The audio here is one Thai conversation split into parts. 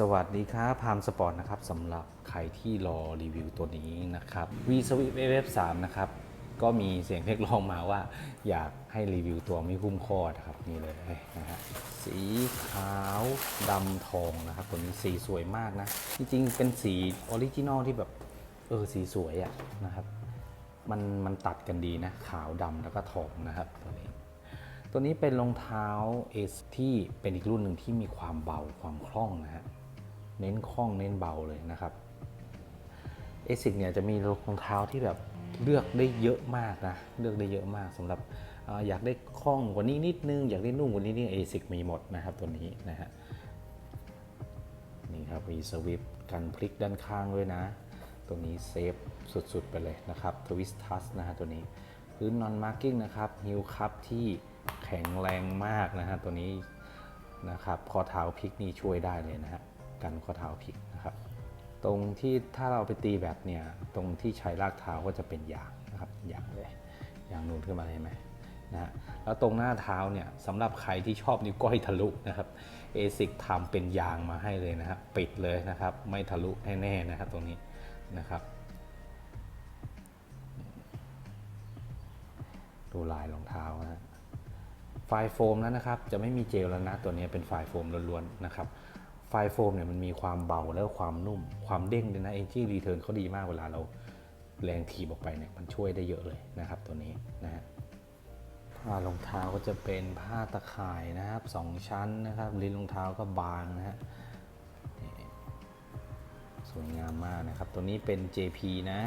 สวัสดีครับพามสปอร์ตนะครับสำหรับใครที่รอรีวิวตัวนี้นะครับ V Switch f 3 นะครับ ก็มีเสียงเรียกร้องมาว่า อยากให้รีวิวตัวไม่หุ้มข้อนะครับนี่เลยนะฮะสีขาวดำทองนะครับตัวนี้สีสวยมากนะ จริงๆ เป็นสีออริจินอลที่แบบ เออ สีสวยอะนะครับมันมันตัดกันดีนะ ขาวดำแล้วก็ทองนะครับตัวนี้ตัวนี้เป็นรองเท้าเอสที่เป็นอีกรุ่นหนึ่งที่มีความเบาความคล่องนะฮะ เน้นคล่องเน้นเบาเลยนะครับเอซิกเนี่ยจะมีรองเท้าที่แบบเลือกได้เยอะมากนะเลือกได้เยอะมากสำหรับอออยากได้คล่องกว่านี้นิดนึง อยากได้นุ่มกว่านี้นี่เอซิกมีหมดนะครับตัวนี้นะฮะนี่ครับมีสวิปกันพลิกด้านข้างด้วยนะ ตัวนี้เซฟสุดๆไปเลยนะครับทวิสทัสนะฮะตัวนี้พื้นนอนมาร์กิ้งนะครับฮิลคัพที่แข็งแรงมากนะฮะตัวนี้นะครับข้อเท้าพลิกนี่ช่วยได้เลยนะฮะ กันข้อเท้าพลิกนะครับ ตรงที่ถ้าเราไปตีแบบเนี่ยตรงที่ใช้รากเท้าก็จะเป็นยางนะครับยางเลยยางนูนขึ้นมาเห็นไหมนะฮะแล้วตรงหน้าเท้าเนี่ยสำหรับใครที่ชอบนิ้วก้อยทะลุนะครับเอซิกทำเป็นยางมาให้เลยนะครับปิดเลยนะครับ ไม่ทะลุแน่ๆนะครับตรงนี้นะครับ ดูลายรองเท้านะไฟโฟมนั้นนะครับ จะไม่มีเจลแล้วนะตัวนี้เป็นไฟโฟมล้วนๆนะครับ ไฟโฟมเนี่ยมันมีความเบาแล้วความนุ่ม ความเด้งด้วยนะเอนจีรีเทิร์นเขาดีมากเวลาเราแรงถีบออกไปเนี่ยมันช่วยได้เยอะเลยนะครับตัวนี้นะฮะผ้ารองเท้าก็จะเป็นผ้าตะข่ายนะครับสองชั้นนะครับลิ้นรองเท้าก็บางนะฮะสวยงามมากนะครับ ตัวนี้เป็น JP นะ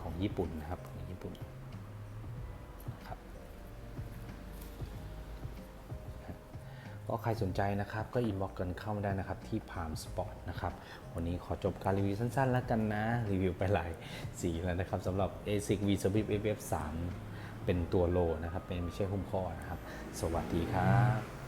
ของญี่ปุ่นนะครับของญี่ปุ่น ก็ใครสนใจนะครับก็อินบ็อกกันเข้ามาได้นะครับที่พามสปอร์ตนะครับวันนี้ขอจบการรีวิวสั้นๆ แล้วกันนะ รีวิวไปหลายสีแล้วนะครับสำหรับ ASIC V Survivor FF 3 เป็นตัวโลนะครับ เป็นไม่ใช่หุ้มข้อนะครับ สวัสดีครับ